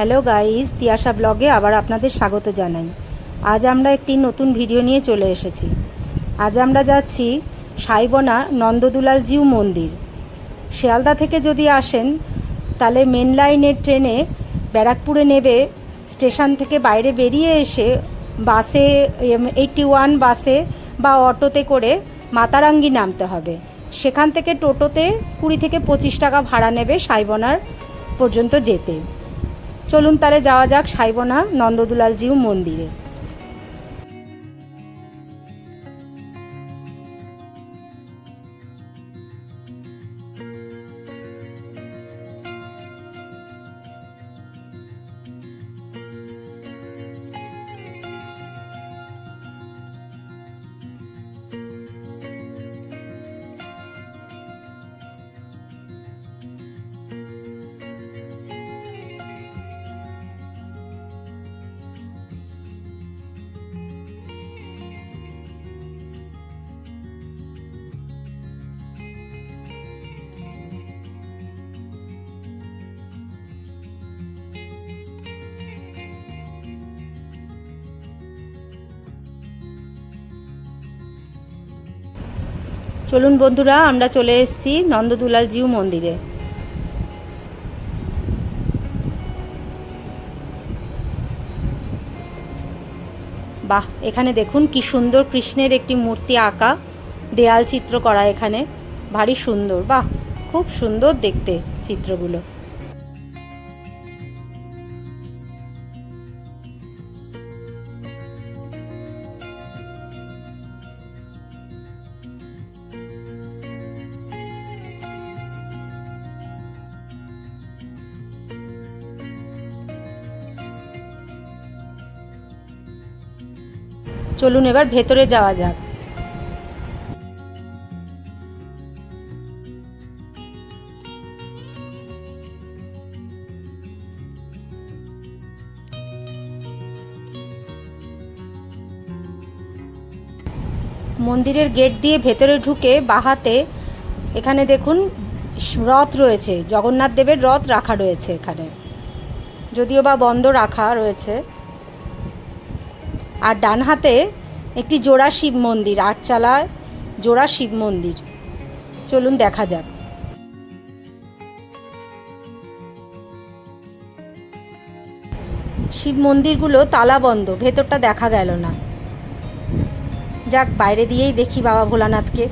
Hello guys Tiyasha ব্লগে আবার আপনাদের স্বাগত জানাই। আজ আমরা একটি নতুন ভিডিও নিয়ে চলে এসেছি। আজ আমরা যাচ্ছি সাইবনা নন্দদুলাল জিউ মন্দির। শিয়ালদা থেকে যদি আসেন, তাহলে মেন লাইনের ট্রেনে ব্যারাকপুরে নেবে স্টেশন থেকে বাইরে বেরিয়ে এসে বাসে এইটটি ওয়ান বাসে বা অটোতে করে মাতারাঙ্গি নামতে হবে। সেখান থেকে টোটোতে কুড়ি থেকে পঁচিশ টাকা ভাড়া নেবে সাইবনার পর্যন্ত যেতে। চলুন তাহলে যাওয়া যাক সাইবনা নন্দদুলাল জিউ মন্দিরে। চলুন বন্ধুরা, আমরা চলে এসেছি নন্দদুলাল জিউ মন্দিরে। বাহ, এখানে দেখুন কি সুন্দর কৃষ্ণের একটি মূর্তি আঁকা, দেয়াল চিত্র করা এখানে। ভারী সুন্দর, বাহ, খুব সুন্দর দেখতে চিত্রগুলো। চলুন এবার ভেতরে যাওয়া যাক। মন্দিরের গেট দিয়ে ভেতরে ঢুকে বাহাতে এখানে দেখুন রথ রয়েছে। জগন্নাথ দেবের রথ রাখা রয়েছে এখানে। যদিও বা বন্ধ রাখা রয়েছে। আর ডান হাতে একটি জোড়া শিব মন্দির, আটচালার জোড়া শিব মন্দির। চলুন দেখা যাক। শিব মন্দিরগুলো তালা বন্ধ, ভেতরটা দেখা গেল না। যাক, বাইরে দিয়েই দেখি বাবা ভোলানাথকে।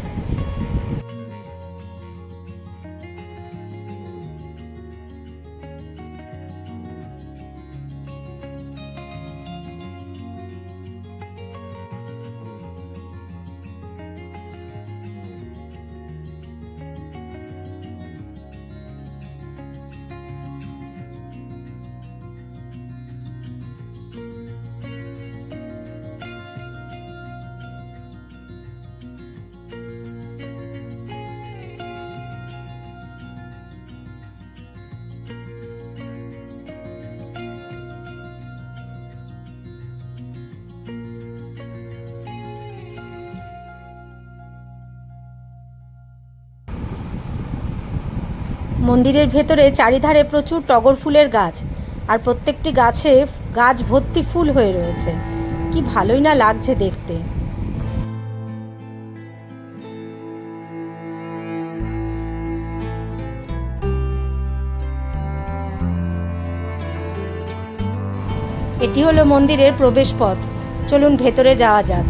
মন্দিরের ভেতরে চারিধারে প্রচুর টগর ফুলের গাছ, আর প্রত্যেকটি গাছে গাছ ভর্তি ফুল হয়ে রয়েছে। কি ভালোই না লাগছে দেখতে। এটি হলো মন্দিরের প্রবেশ পথ চলুন ভেতরে যাওয়া যাক।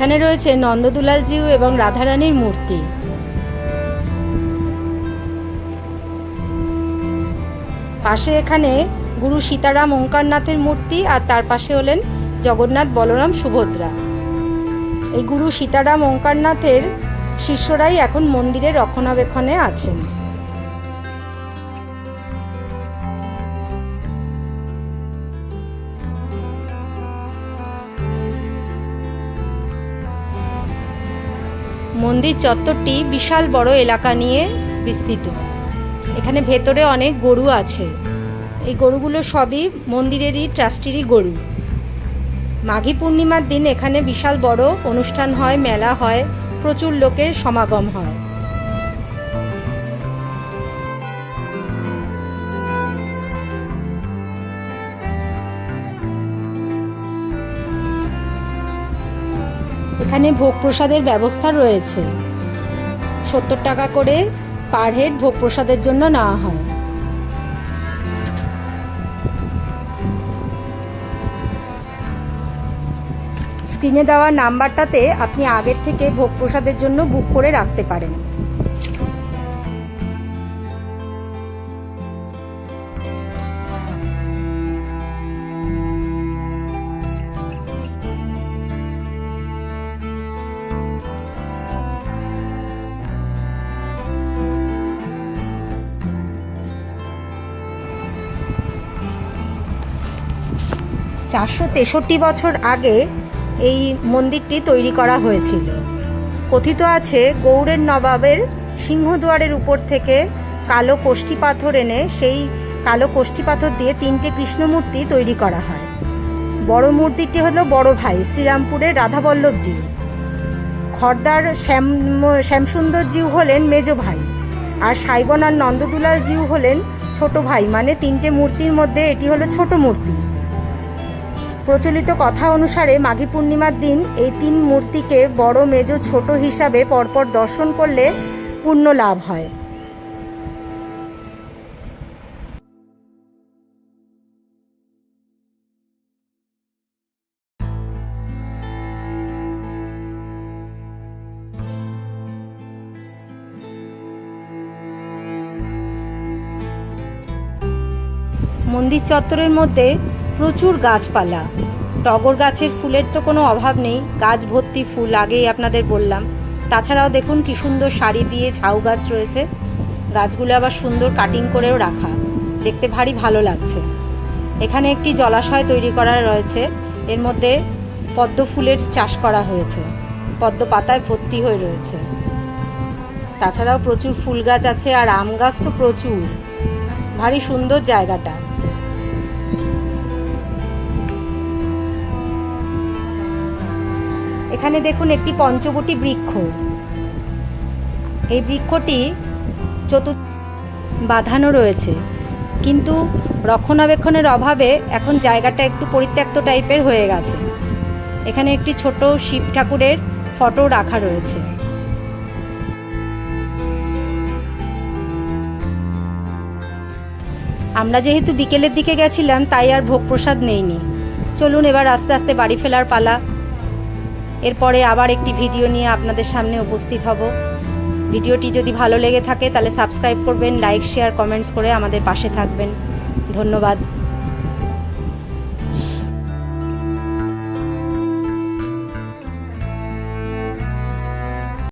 এখানে রয়েছে নন্দদুলালজিউ এবং রাধারানীর মূর্তি। পাশে এখানে গুরু সীতারাম ওঙ্কারনাথের মূর্তি আর তার পাশে হলেন জগন্নাথ বলরাম সুভদ্রা। এই গুরু সীতারাম ওঙ্কারনাথের শিষ্যরাই এখন মন্দিরের রক্ষণাবেক্ষণে আছেন। মন্দির চত্বরটি বিশাল বড় এলাকা নিয়ে বিস্তৃত। এখানে ভেতরে অনেক গরু আছে। এই গরুগুলো সবই মন্দিরেরই, ট্রাস্টিরই গরু। মাঘী পূর্ণিমার দিন এখানে বিশাল বড় অনুষ্ঠান হয়, মেলা হয়, প্রচুর লোকের সমাগম হয়। এখানে ভোগ প্রসাদের ব্যবস্থা রয়েছে। সত্তর টাকা করে পার হেড ভোগ প্রসাদের জন্য নেওয়া হয়। স্ক্রিনে দেওয়া নাম্বারটাতে আপনি আগের থেকে ভোগ প্রসাদের জন্য বুক করে রাখতে পারেন। চারশো তেষট্টি বছর আগে এই মন্দিরটি তৈরি করা হয়েছিল। কথিত আছে, গৌড়ের নবাবের সিংহদুয়ারের উপর থেকে কালো কোষ্ঠী পাথর এনে সেই কালো কোষ্ঠী পাথর দিয়ে তিনটে কৃষ্ণমূর্তি তৈরি করা হয়। বড় মূর্তিটি হলো বড় ভাই শ্রীরামপুরের রাধাবল্লভজি। খর্দার শ্যাম শ্যামসুন্দর জিউ হলেন মেজ ভাই আর সাইবন আর নন্দদুলাল জিউ হলেন ছোট ভাই। মানে তিনটে মূর্তির মধ্যে এটি হলো ছোট মূর্তি। প্রচলিত কথা অনুসারে মাঘী পূর্ণিমার দিন এই তিন মূর্তিকে বড় মেজ ছোট হিসাবে পরপর দর্শন করলে পুণ্য লাভ হয়। মন্দির চত্বরের মধ্যে প্রচুর গাছপালা। টগর গাছের ফুলের তো কোনো অভাব নেই। গাছ ভর্তি ফুল আগেই আপনাদের বললাম। তাছাড়াও দেখুন কি সুন্দর শাড়ি দিয়ে ঝাউ গাছ রয়েছে। গাছগুলো আবার সুন্দর কাটিং করেও রাখা। দেখতে ভারী ভালো লাগছে। এখানে একটি জলাশয় তৈরি করা রয়েছে। এর মধ্যে পদ্ম ফুলের চাষ করা হয়েছে। পদ্ম পাতায় ভর্তি হয়ে রয়েছে। তাছাড়াও প্রচুর ফুল গাছ আছে আর আম গাছ তো প্রচুর। ভারী সুন্দর জায়গাটা। এখানে দেখুন একটি পঞ্চবটি বৃক্ষ। এই বৃক্ষটি চতুর বাঁধানো রয়েছে। কিন্তু রক্ষণাবেক্ষণের অভাবে এখন জায়গাটা একটু পরিত্যক্ত টাইপের হয়ে গেছে। এখানে একটি ছোট শিব ঠাকুরের ফটো রাখা রয়েছে। আমরা যেহেতু বিকেলের দিকে গেছিলাম, তাই আর ভোগ প্রসাদ নেইনি। চলুন এবার আস্তে আস্তে বাড়ি ফেলার পালা। এরপরে আবার একটি ভিডিও নিয়ে আপনাদের সামনে উপস্থিত হব। ভিডিওটি যদি ভালো লেগে থাকে, তাহলে সাবস্ক্রাইব করবেন, লাইক, শেয়ার, কমেন্টস করে আমাদের পাশে থাকবেন। ধন্যবাদ।